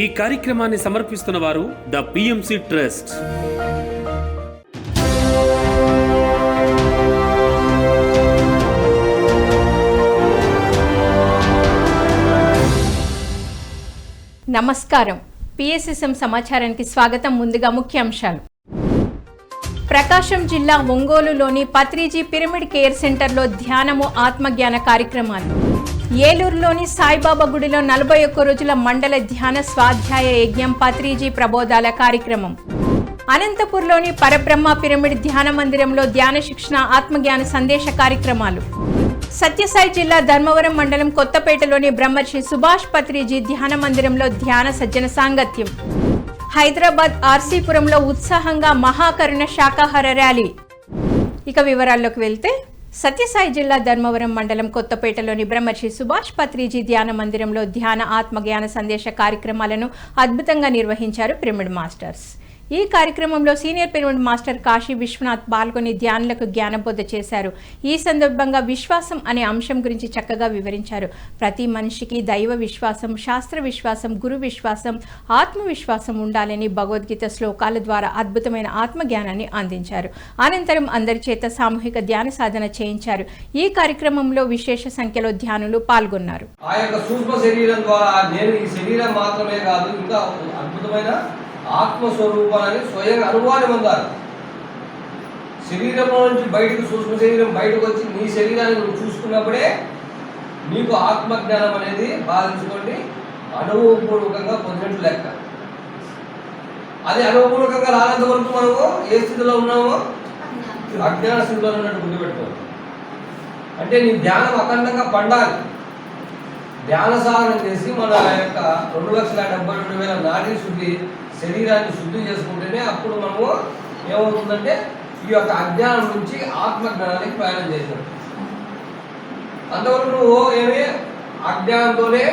ఈ కార్యక్రమాన్ని సమర్పిస్తున్న వారు ద పిఎంసి ట్రస్ట్ నమస్కారం. పిఎస్ఎస్ఎం సమాచారానికి స్వాగతం ముందుగా ముఖ్యాంశాలు. ప్రకాశం జిల్లా ఒంగోలులోని పత్రిజీ పిరమిడ్ కేర్ సెంటర్లో ధ్యానము ఆత్మజ్ఞాన కార్యక్రమాలు. ఏలూరులోని సాయిబాబా గుడిలో నలభై ఒక్క రోజుల మండల ధ్యాన స్వాధ్యాయ యజ్ఞం పత్రిజీ ప్రబోధాల కార్యక్రమం. అనంతపూర్లోని పరబ్రహ్మ పిరమిడ్ ధ్యాన మందిరంలో ధ్యాన శిక్షణ ఆత్మజ్ఞాన సందేశ కార్యక్రమాలు. సత్యసాయి జిల్లా ధర్మవరం మండలం కొత్తపేటలోని బ్రహ్మర్షి సుభాష్ పత్రిజీ ధ్యాన మందిరంలో ధ్యాన సజ్జన సాంగత్యం. హైదరాబాద్ ఆర్సీపురంలో ఉత్సాహంగా మహాకరుణ శాకాహార ర్యాలీ. ఇక వివరాల్లోకి వెళ్తే సత్యసాయి జిల్లా ధర్మవరం మండలం కొత్తపేటలోని బ్రహ్మర్షి సుభాష్ పత్రిజీ ధ్యాన మందిరంలో ధ్యాన ఆత్మజ్ఞాన సందేశ కార్యక్రమాలను అద్భుతంగా నిర్వహించారు పిరమిడ్ మాస్టర్స్. ఈ కార్యక్రమంలో senior pyramid master Kashi Vishwanath పాల్గొని ధ్యానులకు జ్ఞానబోధ చేశారు. ఈ సందర్భంగా విశ్వాసం అనే అంశం గురించి చక్కగా వివరించారు. ప్రతి మనిషికి దైవ విశ్వాసం శాస్త్ర విశ్వాసం గురు విశ్వాసం ఆత్మవిశ్వాసం ఉండాలని భగవద్గీత శ్లోకాల ద్వారా అద్భుతమైన ఆత్మజ్ఞానాన్ని అందించారు. అనంతరం అందరి చేత సామూహిక ధ్యాన సాధన చేయించారు. ఈ కార్యక్రమంలో విశేష సంఖ్యలో ధ్యానులు పాల్గొన్నారు. ఆ యొక్క సూక్ష్మ శరీరం ద్వారా నేను ఈ శరీరం మాత్రమే కాదు ఇంకా అద్భుతమైన ఆత్మస్వరూపాన్ని స్వయంగా అనుభవాన్ని పొందాలి శరీరంలో నుంచి బయటకు సూక్ష్మ శరీరం బయటకు వచ్చి నీ శరీరాన్ని నువ్వు చూసుకున్నప్పుడే నీకు ఆత్మజ్ఞానం అనేది బాధించుకోండి. అనుభవపూర్వకంగా పొందినట్లు లెక్క. అది అనుభవపూర్వకంగా రానంత వరకు మనము ఏ స్థితిలో ఉన్నామో? అజ్ఞాన స్థితిలో ఉన్నట్టు గుర్తుపెట్టుకోవాలి. అంటే నీ ధ్యానం అఖండంగా పండాలి. ధ్యాన చేసి మన యొక్క రెండు లక్షల డెబ్బై రెండు వేల నాడీ శుద్ధి శరీరాన్ని శుద్ధి చేసుకుంటేనే అప్పుడు మనము ఏమవుతుందంటే ఈ యొక్క అజ్ఞానం నుంచి ఆత్మజ్ఞానానికి ప్రయాణం చేశాడు అంతవరకు నువ్వు ఏమి అజ్ఞానంతోనే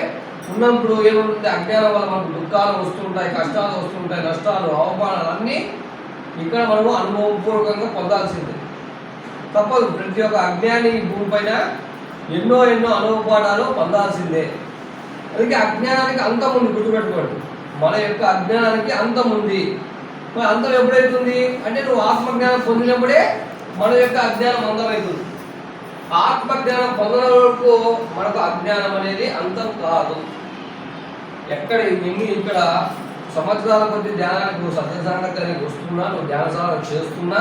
ఉన్నప్పుడు ఏముంటుంది? అజ్ఞానం వల్ల మనకు దుఃఖాలు వస్తుంటాయి కష్టాలు వస్తుంటాయి నష్టాలు అవమానాలు అన్నీ ఇక్కడ మనము అనుభవపూర్వకంగా పొందాల్సిందే. తప్పదు. ప్రతి ఒక్క అజ్ఞాని భూమి భూమిపైన ఎన్నో ఎన్నో అనుభవపాఠాలు పొందాల్సిందే. అందుకే అజ్ఞానానికి అంతం ఉంది గుర్తుపెట్టుకోండి. మన యొక్క అజ్ఞానానికి అంతం ఉంది. మరి అంతం ఎప్పుడైతుంది? అంటే నువ్వు ఆత్మజ్ఞానం పొందినప్పుడే మన యొక్క అజ్ఞానం అంతమవుతుంది ఆత్మజ్ఞానం పొందిన వరకు మనకు అజ్ఞానం అనేది అంతం కాదు. ఎక్కడ ఎన్ని ఇక్కడ సంవత్సరాల కొద్ది ధ్యానానికి నువ్వు సత్యసాంగత్యానికి వస్తున్నా నువ్వు ధ్యాన సాధన చేస్తున్నా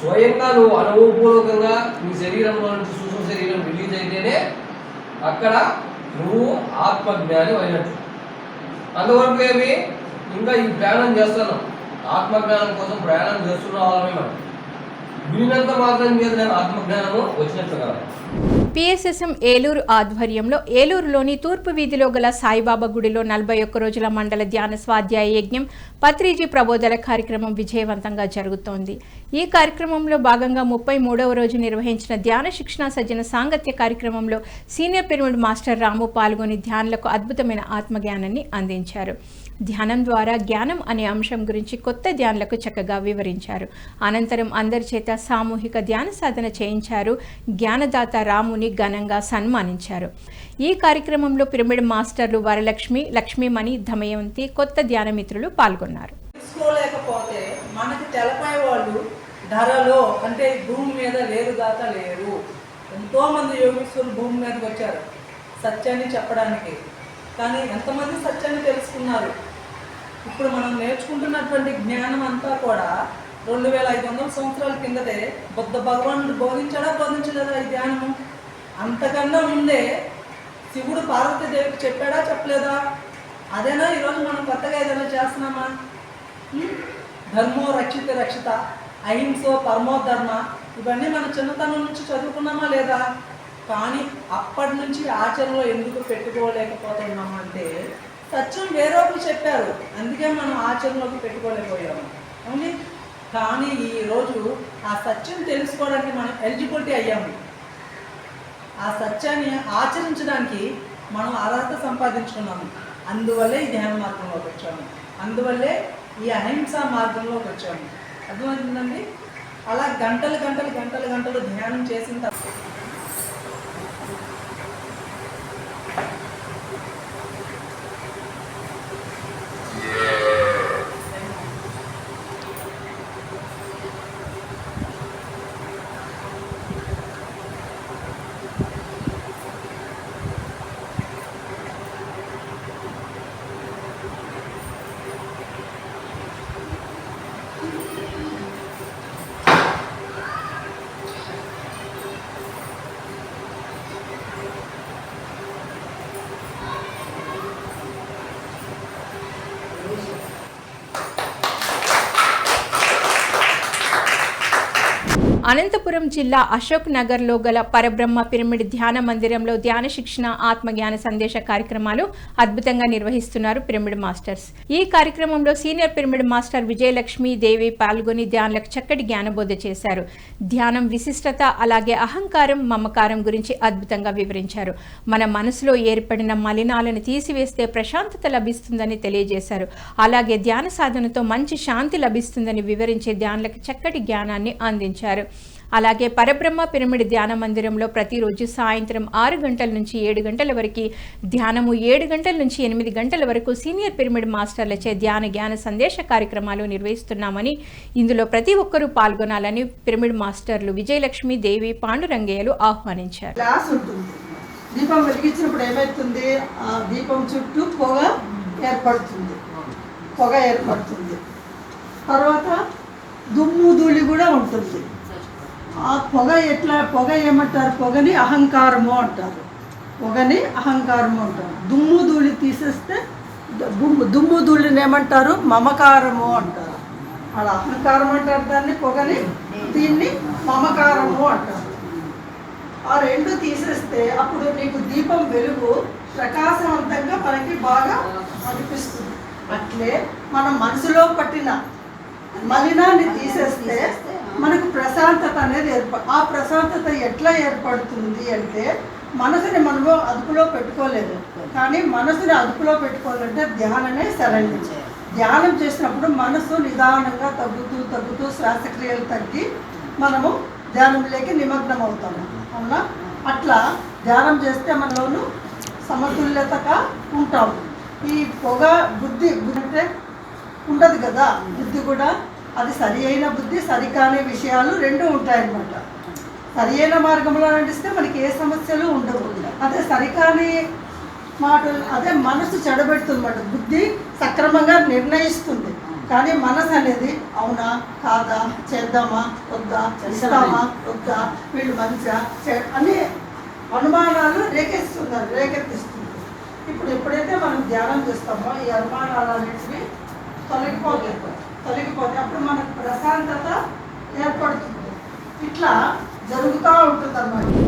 స్వయంగా నువ్వు అనుభవపూర్వకంగా నీ శరీరంలో నుంచి శరీరం రిలీజ్ అయితేనే అక్కడ నువ్వు ఆత్మజ్ఞాని అయినట్టు. అంతవరకు ఏమి? ఇంకా ఈ ప్రయాణం చేస్తున్నాం. ఆత్మజ్ఞానం కోసం ప్రయాణం చేస్తున్న వాళ్ళమే మనం వినినంత మాత్రం చేసిన నేను ఆత్మజ్ఞానము వచ్చినట్లు కదా. పిఎస్ఎస్ఎం ఏలూరు ఆధ్వర్యంలో ఏలూరులోని తూర్పు వీధిలో గల సాయిబాబా గుడిలో నలభై ఒక్క రోజుల మండల ధ్యాన స్వాధ్యాయ యజ్ఞం పత్రిజీ ప్రబోధల కార్యక్రమం విజయవంతంగా జరుగుతోంది. ఈ కార్యక్రమంలో భాగంగా ముప్పై మూడవ రోజు నిర్వహించిన ధ్యాన శిక్షణ సజ్జన సాంగత్య కార్యక్రమంలో సీనియర్ పిరమిడ్ మాస్టర్ రాము పాల్గొని ధ్యానులకు అద్భుతమైన ఆత్మజ్ఞానాన్ని అందించారు. ధ్యానం ద్వారా జ్ఞానం అనే అంశం గురించి కొత్త ధ్యానులకు చక్కగా వివరించారు. అనంతరం అందరి చేత సామూహిక ధ్యాన సాధన చేయించారు. జ్ఞానదాత రాముని ఘనంగా సన్మానించారు. ఈ కార్యక్రమంలో పిరమిడ్ మాస్టర్లు వరలక్ష్మి లక్ష్మీమణి ధమయంతి కొత్త ధ్యాన మిత్రులు పాల్గొన్నారు. తీసుకోలేకపోతే మనకి తెలపై వాళ్ళు ధరలో అంటే భూమి మీద లేరు దాత లేరు. ఎంతోమంది యోగేశ్వరులు భూమి మీదకి వచ్చారు. సత్యాన్ని చెప్పడానికి. కానీ ఎంతమంది సత్యాన్ని తెలుసుకున్నారు? ఇప్పుడు మనం నేర్చుకుంటున్నటువంటి జ్ఞానం అంతా కూడా రెండు వేల ఐదు వందల సంవత్సరాల కిందటే బుద్ధ భగవానుడు బోధించాడా బోధించలేదా ఈ ధ్యానము? అంతకన్నా ముందే శివుడు పార్వతీదేవికి చెప్పాడా చెప్పలేదా? అదేనా ఈరోజు మనం కొత్తగా ఏదైనా చేస్తున్నామా? ధర్మో రక్షిత రక్షిత అహింసో పరమో ధర్మ ఇవన్నీ మన చిన్నతనం నుంచి చదువుకున్నామా లేదా? కానీ అప్పటి నుంచి ఆచరణలో ఎందుకు పెట్టుకోలేకపోతున్నామంటే సత్యం వేరొకరు చెప్పారు. అందుకే మనం ఆచరణలోకి పెట్టుకోలేకపోయాము. అవును కానీ ఈ రోజు ఆ సత్యం తెలుసుకోవడానికి మనం ఎలిజిబిలిటీ అయ్యాము. ఆ సత్యాన్ని ఆచరించడానికి మనం అర్హత సంపాదించుకున్నాము. అందువల్లే ఈ ధ్యాన మార్గంలోకి వచ్చాము. అందువల్లే ఈ అహింస మార్గంలోకి వచ్చాము. అర్థమవుతుందండి? అలా గంటలు గంటలు గంటలు గంటలు ధ్యానం చేసిన అనంతపురం జిల్లా అశోక్ నగర్లో గల పరబ్రహ్మ పిరమిడ్ ధ్యాన మందిరంలో ధ్యాన శిక్షణ ఆత్మజ్ఞాన సందేశ కార్యక్రమాలు అద్భుతంగా నిర్వహిస్తున్నారు పిరమిడ్ మాస్టర్స్. ఈ కార్యక్రమంలో senior pyramid master Vijayalakshmi Devi పాల్గొని ధ్యానులకు చక్కటి జ్ఞానబోధ చేశారు. ధ్యానం విశిష్టత అలాగే అహంకారం మమకారం గురించి అద్భుతంగా వివరించారు. మన మనసులో ఏర్పడిన మలినాలను తీసివేస్తే ప్రశాంతత లభిస్తుందని తెలియజేశారు. అలాగే ధ్యాన సాధనతో మంచి శాంతి లభిస్తుందని వివరించే ధ్యానులకు చక్కటి జ్ఞానాన్ని అందించారు. అలాగే పరబ్రహ్మ పిరమిడ్ ధ్యాన మందిరంలో ప్రతిరోజు సాయంత్రం ఆరు గంటల నుంచి ఏడు గంటల వరకు ధ్యానము ఏడు గంటల నుంచి ఎనిమిది గంటల వరకు సీనియర్ పిరమిడ్ మాస్టర్లచే ధ్యాన జ్ఞాన సందేశ కార్యక్రమాలు నిర్వహిస్తున్నామని ఇందులో ప్రతి ఒక్కరూ పాల్గొనాలని పిరమిడ్ మాస్టర్లు విజయలక్ష్మి దేవి పాండురంగయ్యలు ఆహ్వానించారు. దీపం వెలిగించినప్పుడు ఏమవుతుంది ఆ దీపం చుట్టూ పొగ ఏర్పడుతుంది. పొగ ఏర్పడుతుంది. తర్వాత దుమ్ము ధూళి కూడా ఉంటుంది. ఆ పొగ ఎట్లా పొగ ఏమంటారు? పొగని అహంకారము అంటారు. పొగని అహంకారము అంటారు. దుమ్ము ధూళి తీసేస్తే దుమ్ము ధూళిని ఏమంటారు? మమకారము అంటారు. అలా అహంకారం అంటారు దాన్ని పొగని దీన్ని మమకారము అంటారు. ఆ రెండు తీసేస్తే అప్పుడు నీకు దీపం వెలుగు ప్రకాశవంతంగా మనకి బాగా అనిపిస్తుంది. అట్లే మన మనసులో పట్టిన మలినాన్ని తీసేస్తే మనకు ప్రశాంతత అనేది ఏర్ప ఆ ప్రశాంతత ఎట్లా ఏర్పడుతుంది అంటే మనసుని మనము అదుపులో పెట్టుకోలేదు. కానీ మనసుని అదుపులో పెట్టుకోవాలంటే ధ్యానమే సరైనది. ధ్యానం చేసినప్పుడు మనసు నిదానంగా తగ్గుతూ తగ్గుతూ శ్వాసక్రియలు తగ్గి మనము ధ్యానంలోకి నిమగ్నం అవుతాము. అవునా? అట్లా ధ్యానం చేస్తే మనలోను సమతుల్యతగా ఉంటాము. ఈ పొగ బుద్ధి బుద్ధి అంటే ఉండదు కదా? బుద్ధి కూడా అది సరి అయిన బుద్ధి సరికాని విషయాలు రెండు ఉంటాయన్నమాట. సరి అయిన మార్గంలో నడిస్తే మనకి ఏ సమస్యలు ఉండవు. అదే సరికాని మాటలు అదే మనసు చెడబెడుతుందన్నమాట. బుద్ధి సక్రమంగా నిర్ణయిస్తుంది. కానీ మనసు అనేది అవునా కాదా చేద్దామా వద్దా చేస్తామా వద్దా వీళ్ళు మంచిగా అనే అని అనుమానాలు రేకెత్తిస్తున్నారు రేకెత్తిస్తుంది. ఇప్పుడు ఎప్పుడైతే మనం ధ్యానం చేస్తామో ఈ అనుమానాలు అనేటివి తొలగిపోతాయి తొలగిపోతే అప్పుడు మనకు ప్రశాంతత ఏర్పడుతుంది. ఇట్లా జరుగుతూ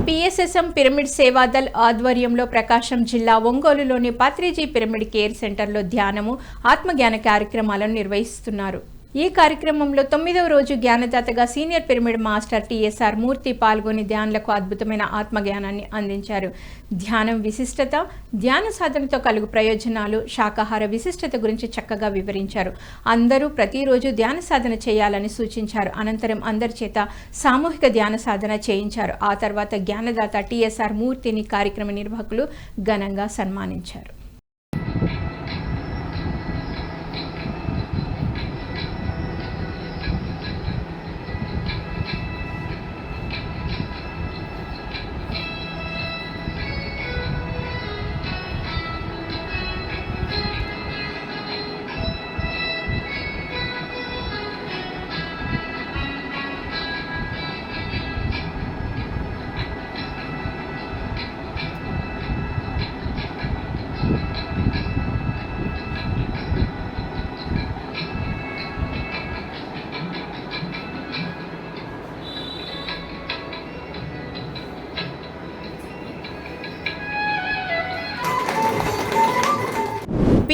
పిఎస్ఎస్ఎం పిరమిడ్ సేవాదల్ ఆధ్వర్యంలో ప్రకాశం జిల్లా ఒంగోలులోని పాత్రిజీ పిరమిడ్ కేర్ సెంటర్లో ధ్యానము ఆత్మజ్ఞాన కార్యక్రమాలను నిర్వహిస్తున్నారు. ఈ కార్యక్రమంలో తొమ్మిదవ రోజు జ్ఞానదాతగా senior pyramid master TSR Murthy పాల్గొని ధ్యానులకు అద్భుతమైన ఆత్మజ్ఞానాన్ని అందించారు. ధ్యానం విశిష్టత ధ్యాన సాధనతో కలుగు ప్రయోజనాలు శాకాహార విశిష్టత గురించి చక్కగా వివరించారు. అందరూ ప్రతిరోజు ధ్యాన సాధన చేయాలని సూచించారు. అనంతరం అందరి చేత సామూహిక ధ్యాన సాధన చేయించారు. ఆ తర్వాత జ్ఞానదాత టిఎస్ఆర్ మూర్తిని కార్యక్రమ నిర్వాహకులు ఘనంగా సన్మానించారు.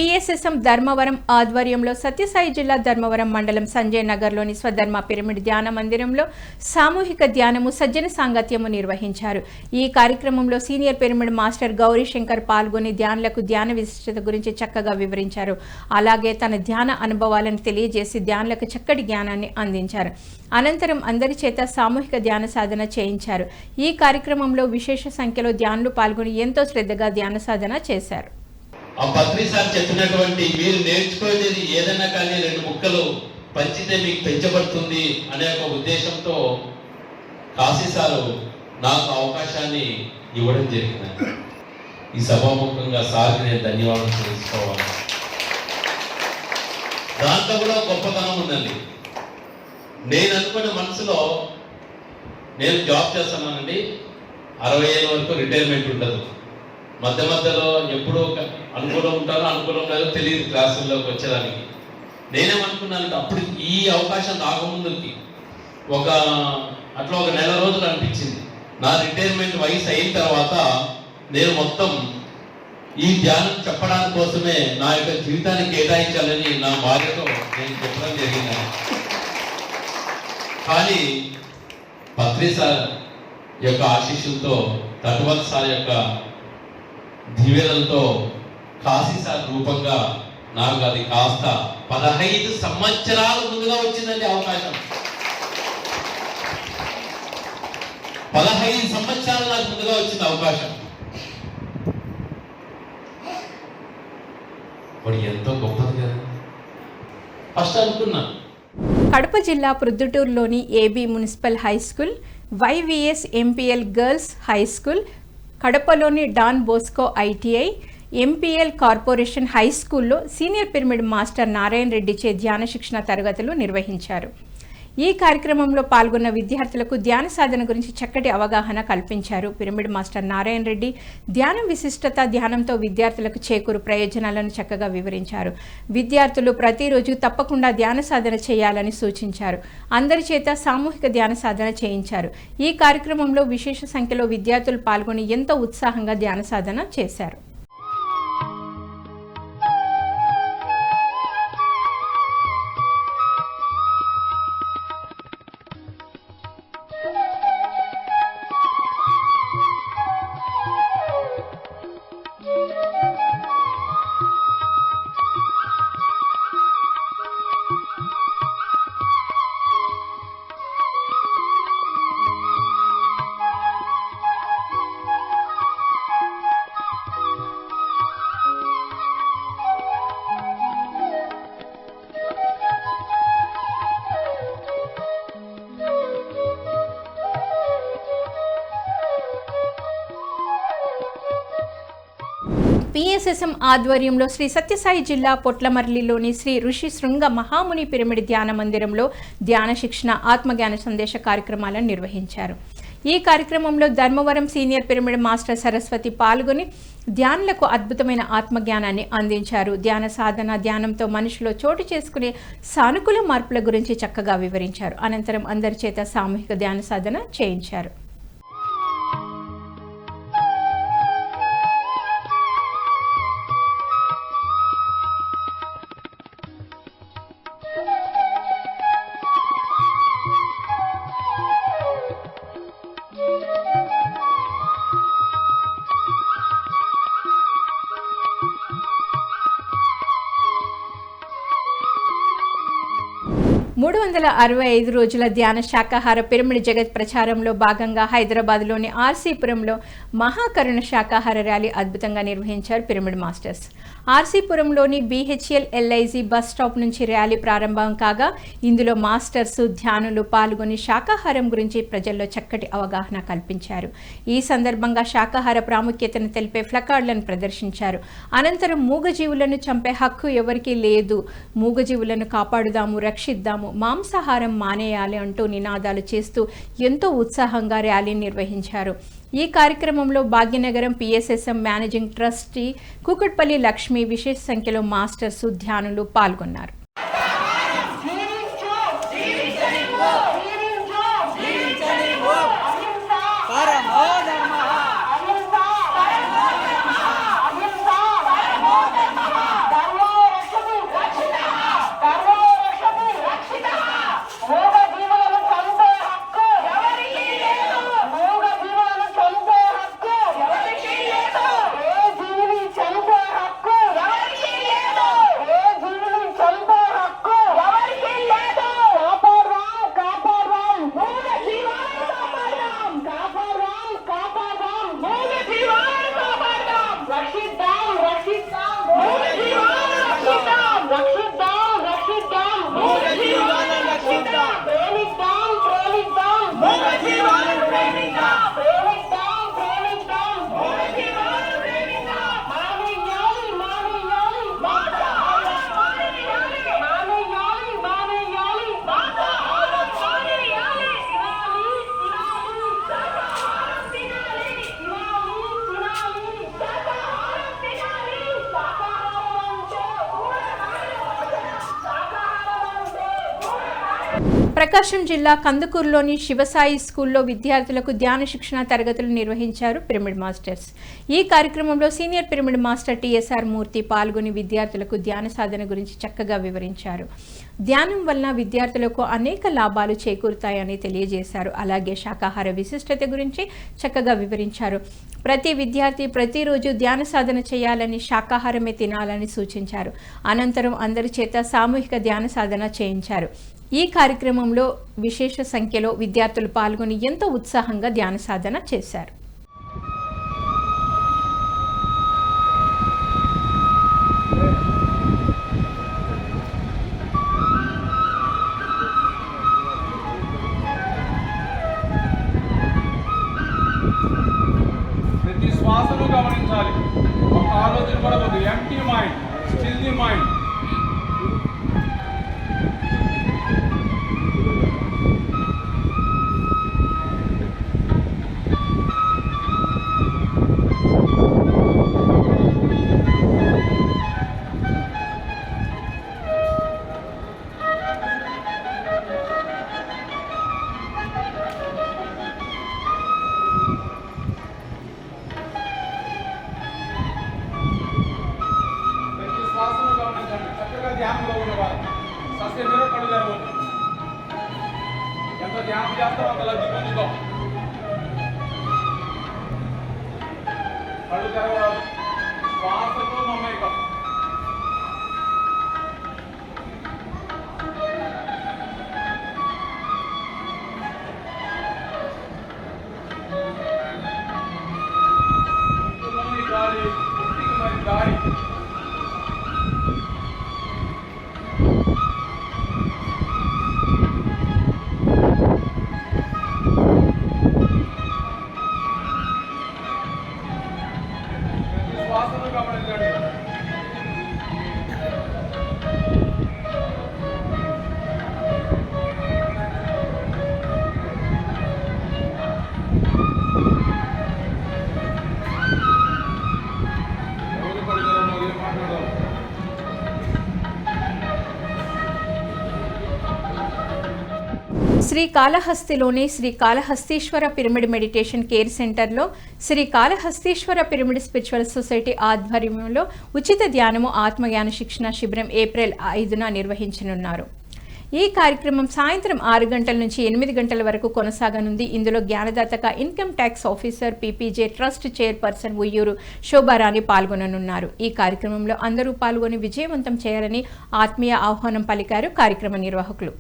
పిఎస్ఎస్ఎం ధర్మవరం ఆధ్వర్యంలో సత్యసాయి జిల్లా ధర్మవరం మండలం సంజయ్ నగర్లోని స్వధర్మ పిరమిడ్ ధ్యాన మందిరంలో సామూహిక ధ్యానము సజ్జన సాంగత్యము నిర్వహించారు. ఈ కార్యక్రమంలో senior pyramid master Gauri Shankar పాల్గొని ధ్యానులకు ధ్యాన విశిష్టత గురించి చక్కగా వివరించారు. అలాగే తన ధ్యాన అనుభవాలను తెలియజేసి ధ్యానులకు చక్కటి జ్ఞానాన్ని అందించారు. అనంతరం అందరి చేత సామూహిక ధ్యాన సాధన చేయించారు. ఈ కార్యక్రమంలో విశేష సంఖ్యలో ధ్యానులు పాల్గొని ఎంతో శ్రద్ధగా ధ్యాన సాధన చేశారు. ఆ పత్రి సార్ చెప్పినటువంటి మీరు నేర్చుకునేది ఏదైనా కానీ రెండు ముక్కలు పంచితే మీకు పెంచబడుతుంది అనే ఒక ఉద్దేశంతో కాశీ సారు నాకు అవకాశాన్ని ఇవ్వడం జరిగింది ఈ సభాముఖంగా సార్కి నేను ధన్యవాదాలు తెలుసుకోవాలి. దాంట్లో కూడా గొప్పతనం ఉందండి. నేను అనుకున్న మనసులో నేను జాబ్ చేస్తున్నానండి. అరవై ఏళ్ళ వరకు రిటైర్మెంట్ ఉండదు మధ్య మధ్యలో ఎప్పుడో ఒక అనుకూలం ఉంటారో అనుకూలం లేదో తెలియదు క్లాసుల్లోకి వచ్చేదానికి. నేనేమనుకున్నానంటే అప్పుడు ఈ అవకాశం రాకముందుకి ఒక అట్లా ఒక నెల రోజులు అనిపించింది. నా రిటైర్మెంట్ వయసు అయిన తర్వాత నేను మొత్తం ఈ ధ్యానం చెప్పడానికి కోసమే నా యొక్క జీవితాన్ని కేటాయించాలని నా భార్యతో నేను చెప్పడం జరిగింది. కానీ పత్రి సార్ యొక్క ఆశీస్సులతో తటవత్ సార్ యొక్క దివ్యలతో కాశీసాల రూపంగా నాకు అది కాస్త పదహైదు సంవత్సరాల ముందుగా వచ్చిందండి అవకాశం. పదహైదు సంవత్సరాలు నాకు ముందుగా వచ్చింది అవకాశం. వాడు ఎంతో గొప్పది కదా. ఫస్ట్ అనుకున్నా. కడప జిల్లా ప్రొద్దుటూరులోని AB municipal high school YVS MPL girls high school కడపలోని Don Bosco ITI MPL corporation high స్కూల్లో senior pyramid master Narayana Reddy చే ధ్యాన శిక్షణ తరగతులు నిర్వహించారు. ఈ కార్యక్రమంలో పాల్గొన్న విద్యార్థులకు ధ్యాన సాధన గురించి చక్కటి అవగాహన కల్పించారు. పిరమిడ్ మాస్టర్ నారాయణ రెడ్డి ధ్యానం విశిష్టత ధ్యానంతో విద్యార్థులకు చేకూరు ప్రయోజనాలను చక్కగా వివరించారు. విద్యార్థులు ప్రతిరోజు తప్పకుండా ధ్యాన సాధన చేయాలని సూచించారు. అందరి చేత సామూహిక ధ్యాన సాధన చేయించారు. ఈ కార్యక్రమంలో విశేష సంఖ్యలో విద్యార్థులు పాల్గొని ఎంతో ఉత్సాహంగా ధ్యాన సాధన చేశారు. పిఎస్ఎస్ఎం ఆధ్వర్యంలో శ్రీ సత్యసాయి జిల్లా పొట్లమర్లిలోని శ్రీ ఋషి శృంగ మహాముని పిరమిడ్ ధ్యాన మందిరంలో ధ్యాన శిక్షణ ఆత్మజ్ఞాన సందేశ కార్యక్రమాలను నిర్వహించారు. ఈ కార్యక్రమంలో Dharmavaram senior pyramid master Saraswati పాల్గొని ధ్యానులకు అద్భుతమైన ఆత్మజ్ఞానాన్ని అందించారు. ధ్యాన సాధన ధ్యానంతో మనుషులో చోటు చేసుకునే సానుకూల మార్పుల గురించి చక్కగా వివరించారు. అనంతరం అందరి చేత సామూహిక ధ్యాన సాధన చేయించారు. వందల అరవై ఐదు రోజుల ధ్యాన శాకాహార పిరమిడ్ జగత్ ప్రచారంలో భాగంగా హైదరాబాద్లోని ఆర్సీపురంలో మహాకరుణ శాకాహార ర్యాలీ అద్భుతంగా నిర్వహించారు పిరమిడ్ మాస్టర్స్. ఆర్సీపురంలోని బీహెచ్ఎల్ ఎల్ఐజీ బస్ స్టాప్ నుంచి ర్యాలీ ప్రారంభం కాగా ఇందులో మాస్టర్స్ ధ్యానులు పాల్గొని శాకాహారం గురించి ప్రజల్లో చక్కటి అవగాహన కల్పించారు. ఈ సందర్భంగా శాకాహార ప్రాముఖ్యతను తెలిపే ఫ్లకార్డులను ప్రదర్శించారు. అనంతరం మూగజీవులను చంపే హక్కు ఎవరికీ లేదు. మూగజీవులను కాపాడుదాము రక్షిద్దాము మాంసాహారం మానేయాలి అంటూ నినాదాలు చేస్తూ ఎంతో ఉత్సాహంగా ర్యాలీ నిర్వహించారు. ఈ కార్యక్రమంలో Bhagyanagaram PSSM managing trustee Kukatpally Lakshmi విశేష సంఖ్యలో మాస్టర్స్ ధ్యానులు పాల్గొన్నారు. ప్రకాశం జిల్లా కందుకూరులోని శివసాయి స్కూల్లో విద్యార్థులకు ధ్యాన శిక్షణ తరగతులు నిర్వహించారు పిరమిడ్ మాస్టర్స్. ఈ కార్యక్రమంలో senior pyramid master TSR Murthy పాల్గొని విద్యార్థులకు ధ్యాన సాధన గురించి చక్కగా వివరించారు. ధ్యానం వలన విద్యార్థులకు అనేక లాభాలు చేకూరుతాయని తెలియజేశారు. అలాగే శాకాహార విశిష్టత గురించి చక్కగా వివరించారు. ప్రతి విద్యార్థి ప్రతిరోజు ధ్యాన సాధన చేయాలని శాకాహారమే తినాలని సూచించారు. అనంతరం అందరి చేత సామూహిక ధ్యాన సాధన చేయించారు. ఈ కార్యక్రమంలో విశేష సంఖ్యలో విద్యార్థులు పాల్గొని ఎంతో ఉత్సాహంగా ధ్యాన సాధన చేశారు Yeah. കഴുത്തറവ് ശ്വാസത്വം മമ്മയക്കം Sri కాళహస్తిలోని Sri Kalahasteeswara pyramid meditation care సెంటర్లో Sri Kalahasteeswara pyramid spiritual society ఆధ్వర్యంలో ఉచిత ధ్యానము ఆత్మజ్ఞాన శిక్షణ శిబిరం ఏప్రిల్ ఐదున నిర్వహించనున్నారు. ఈ కార్యక్రమం సాయంత్రం ఆరు గంటల నుంచి ఎనిమిది గంటల వరకు కొనసాగనుంది. ఇందులో జ్ఞానదాతగా income tax officer PPJ trust chairperson Uyyuru Shobharani పాల్గొననున్నారు. ఈ కార్యక్రమంలో అందరూ పాల్గొని విజయవంతం చేయాలని ఆత్మీయ ఆహ్వానం పలికారు కార్యక్రమ నిర్వాహకులు.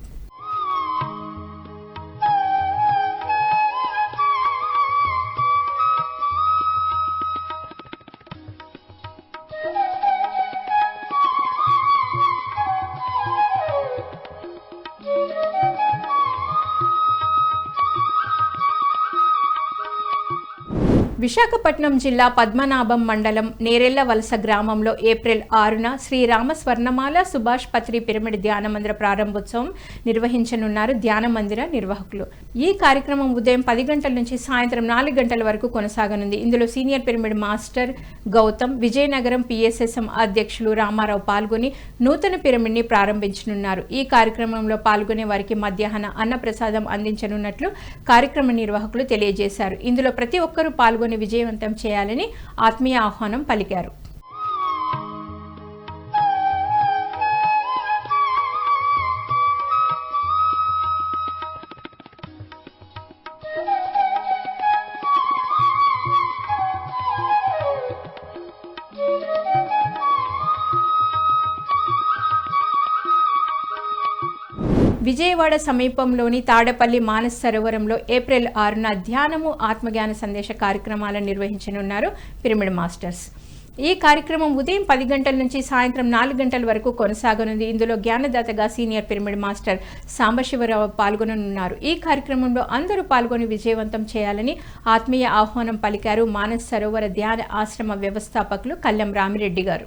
విశాఖపట్నం జిల్లా పద్మనాభం మండలం నేరెళ్ళ వలస గ్రామంలో ఏప్రిల్ ఆరున శ్రీరామ స్వర్ణమాల సుభాష్ పత్రి పిరమిడ్ ధ్యాన మందిర ప్రారంభోత్సవం నిర్వహించనున్నారు ధ్యాన మందిర నిర్వాహకులు. ఈ కార్యక్రమం ఉదయం పది గంటల నుంచి సాయంత్రం నాలుగు గంటల వరకు కొనసాగనుంది. ఇందులో senior pyramid master Gautam Vizianagaram PSSM అధ్యక్షులు రామారావు పాల్గొని నూతన పిరమిడ్ని ప్రారంభించనున్నారు. ఈ కార్యక్రమంలో పాల్గొనే వారికి మధ్యాహ్న అన్నప్రసాదం అందించనున్నట్లు కార్యక్రమ నిర్వాహకులు తెలియజేశారు. ఇందులో ప్రతి ఒక్కరూ పాల్గొని విజయవంతం చేయాలని ఆత్మీయ ఆహ్వానం పలికారు విజయవాడ సమీపంలోని తాడపల్లి మానస సరోవరంలో ఏప్రిల్ ఆరున ధ్యానము ఆత్మజ్ఞాన సందేశ కార్యక్రమాలను నిర్వహించనున్నారు పిరమిడ్ మాస్టర్స్. ఈ కార్యక్రమం ఉదయం పది గంటల నుంచి సాయంత్రం నాలుగు గంటల వరకు కొనసాగనుంది. ఇందులో జ్ఞానదాతగా సీనియర్ పిరమిడ్ మాస్టర్ సాంబశివరావు పాల్గొననున్నారు. ఈ కార్యక్రమంలో అందరూ పాల్గొని విజయవంతం చేయాలని ఆత్మీయ ఆహ్వానం పలికారు మానస్ సరోవర ధ్యాన ఆశ్రమ వ్యవస్థాపకులు కల్లం రామిరెడ్డి గారు.